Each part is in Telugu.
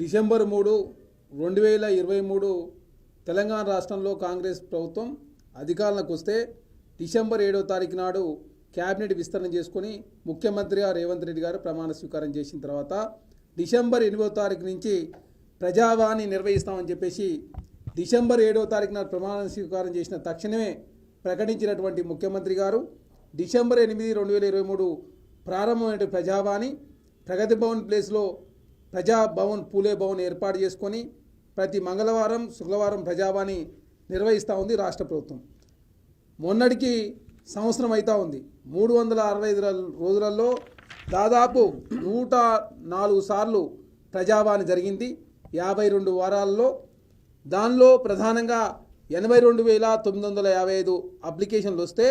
డిసెంబర్ మూడు రెండు వేల ఇరవై మూడు తెలంగాణ రాష్ట్రంలో కాంగ్రెస్ ప్రభుత్వం అధికారంలోకి వస్తే డిసెంబర్ ఏడో తారీఖు నాడు క్యాబినెట్ విస్తరణ చేసుకుని ముఖ్యమంత్రిగా రేవంత్ రెడ్డి గారు ప్రమాణ స్వీకారం చేసిన తర్వాత డిసెంబర్ ఎనిమిదో తారీఖు నుంచి ప్రజావాణి నిర్వహిస్తామని చెప్పేసి డిసెంబర్ ఏడో తారీఖు నాడు ప్రమాణ స్వీకారం చేసిన తక్షణమే ప్రకటించినటువంటి ముఖ్యమంత్రి గారు డిసెంబర్ ఎనిమిది రెండు వేల ఇరవై మూడు ప్రారంభమైన ప్రజావాణి ప్రగతి భవన్ ప్లేస్లో ప్రజాభవన్ పూలే భవన్ ఏర్పాటు చేసుకొని ప్రతి మంగళవారం శుక్రవారం ప్రజావాణి నిర్వహిస్తూ ఉంది రాష్ట్ర ప్రభుత్వం. మొన్నటికి సంవత్సరం అవుతా ఉంది. మూడు వందల అరవై ఐదు రోజులలో దాదాపు నూట నాలుగు సార్లు ప్రజావాణి జరిగింది. యాభై రెండు వారాల్లో దానిలో ప్రధానంగా ఎనభై రెండు వేల తొమ్మిది వందల యాభై ఐదు అప్లికేషన్లు వస్తే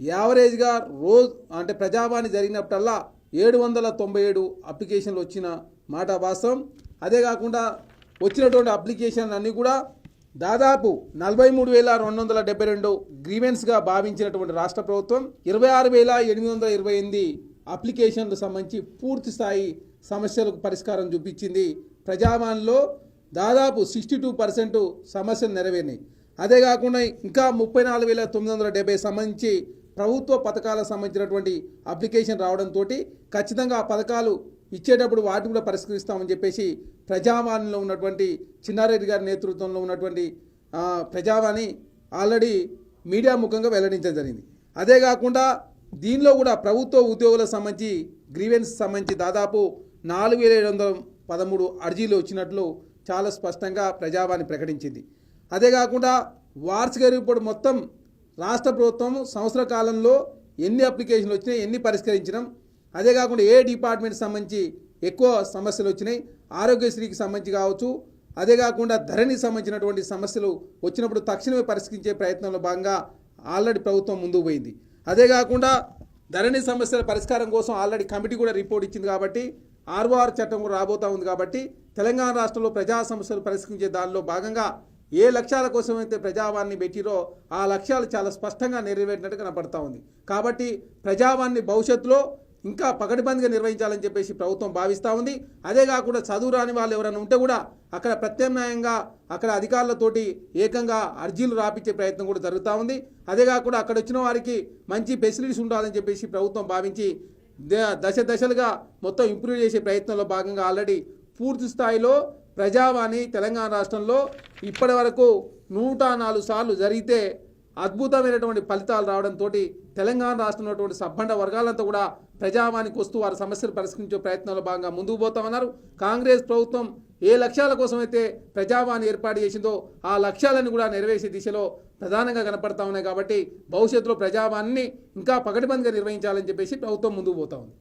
యావరేజ్గా రోజు అంటే ప్రజావాణి జరిగినప్పుడల్లా ఏడు వందల తొంభై ఏడు అప్లికేషన్లు వచ్చిన మాట వాస్తవం. అదే కాకుండా వచ్చినటువంటి అప్లికేషన్ అన్నీ కూడా దాదాపు నలభై మూడు వేల రెండు వందల డెబ్బై రెండు గ్రీవెన్స్గా భావించినటువంటి రాష్ట్ర ప్రభుత్వం ఇరవై ఆరు వేల ఎనిమిది వందల ఇరవై ఎనిమిది అప్లికేషన్లకు సంబంధించి పూర్తి స్థాయి సమస్యలకు పరిష్కారం చూపించింది. ప్రజావాణిలో దాదాపు సిక్స్టీ టూ పర్సెంట్ సమస్యలు నెరవేరినాయి. అదే కాకుండా ఇంకా ముప్పై నాలుగు వేల తొమ్మిది వందల డెబ్బై సంబంధించి ప్రభుత్వ పథకాలకు సంబంధించినటువంటి అప్లికేషన్ రావడంతో ఖచ్చితంగా ఆ పథకాలు ఇచ్చేటప్పుడు వాటిని కూడా పరిష్కరిస్తామని చెప్పేసి ప్రజావాణిలో ఉన్నటువంటి చిన్నారెడ్డి గారి నేతృత్వంలో ఉన్నటువంటి ప్రజావాణి ఆల్రెడీ మీడియా ముఖంగా వెల్లడించడం జరిగింది. అదే కాకుండా దీనిలో కూడా ప్రభుత్వ ఉద్యోగులకు సంబంధించి గ్రీవెన్స్ సంబంధించి దాదాపు నాలుగు వేల ఏడు వందల పదమూడు అర్జీలు వచ్చినట్లు చాలా స్పష్టంగా ప్రజావాణి ప్రకటించింది. అదే కాకుండా వార్షిక రిపోర్ట్ మొత్తం రాష్ట్ర ప్రభుత్వం సంవత్సర కాలంలో ఎన్ని అప్లికేషన్లు వచ్చినాయి ఎన్ని పరిష్కరించడం అదే కాకుండా ఏ డిపార్ట్మెంట్ సంబంధించి ఎక్కువ సమస్యలు వచ్చినాయి ఆరోగ్యశ్రీకి సంబంధించి కావచ్చు అదే కాకుండా ధరణికి సంబంధించినటువంటి సమస్యలు వచ్చినప్పుడు తక్షణమే పరిష్కరించే ప్రయత్నంలో భాగంగా ఆల్రెడీ ప్రభుత్వం ముందుకు పోయింది. అదే కాకుండా ధరణి సమస్యల పరిష్కారం కోసం ఆల్రెడీ కమిటీ కూడా రిపోర్ట్ ఇచ్చింది కాబట్టి ఆర్ఓఆర్ చట్టం కూడా రాబోతా ఉంది కాబట్టి తెలంగాణ రాష్ట్రంలో ప్రజా సమస్యలు పరిష్కరించే దానిలో భాగంగా ఏ లక్ష్యాల కోసం అయితే ప్రజావాణి పెట్టిరో ఆ లక్ష్యాలు చాలా స్పష్టంగా నెరవేరినట్టు కనపడతా ఉంది. కాబట్టి ప్రజావాణి భవిష్యత్తులో ఇంకా పకడ్బందీగా నిర్వహించాలని చెప్పేసి ప్రభుత్వం భావిస్తూ ఉంది. అదే కాకుండా చదువు రాని వాళ్ళు ఎవరైనా ఉంటే కూడా అక్కడ ప్రత్యామ్నాయంగా అక్కడ అధికారులతోటి ఏకంగా అర్జీలు రాపించే ప్రయత్నం కూడా జరుగుతూ ఉంది. అదే కాకుండా అక్కడ వచ్చిన వారికి మంచి ఫెసిలిటీస్ ఉండాలని చెప్పేసి ప్రభుత్వం భావించి ద- దశ దశలుగా మొత్తం ఇంప్రూవ్ చేసే ప్రయత్నంలో భాగంగా ఆల్రెడీ పూర్తి స్థాయిలో ప్రజావాణి తెలంగాణ రాష్ట్రంలో ఇప్పటి వరకు నూట నాలుగు సార్లు జరిగితే అద్భుతమైనటువంటి ఫలితాలు రావడంతో తెలంగాణ రాష్ట్రంలో ఉన్నటువంటి సబ్బండ వర్గాలంతా కూడా ప్రజావానికి వస్తూ వారి సమస్యలు పరిష్కరించే ప్రయత్నంలో భాగంగా ముందుకు పోతా ఉన్నారు. కాంగ్రెస్ ప్రభుత్వం ఏ లక్ష్యాల కోసం అయితే ప్రజావాణి ఏర్పాటు చేసిందో ఆ లక్ష్యాలను కూడా నెరవేర్చే దిశలో ప్రధానంగా కనపడతా ఉన్నాయి కాబట్టి భవిష్యత్తులో ప్రజావాణిని ఇంకా పగటిబందిగా నిర్వహించాలని చెప్పేసి ప్రభుత్వం ముందుకు పోతా ఉంది.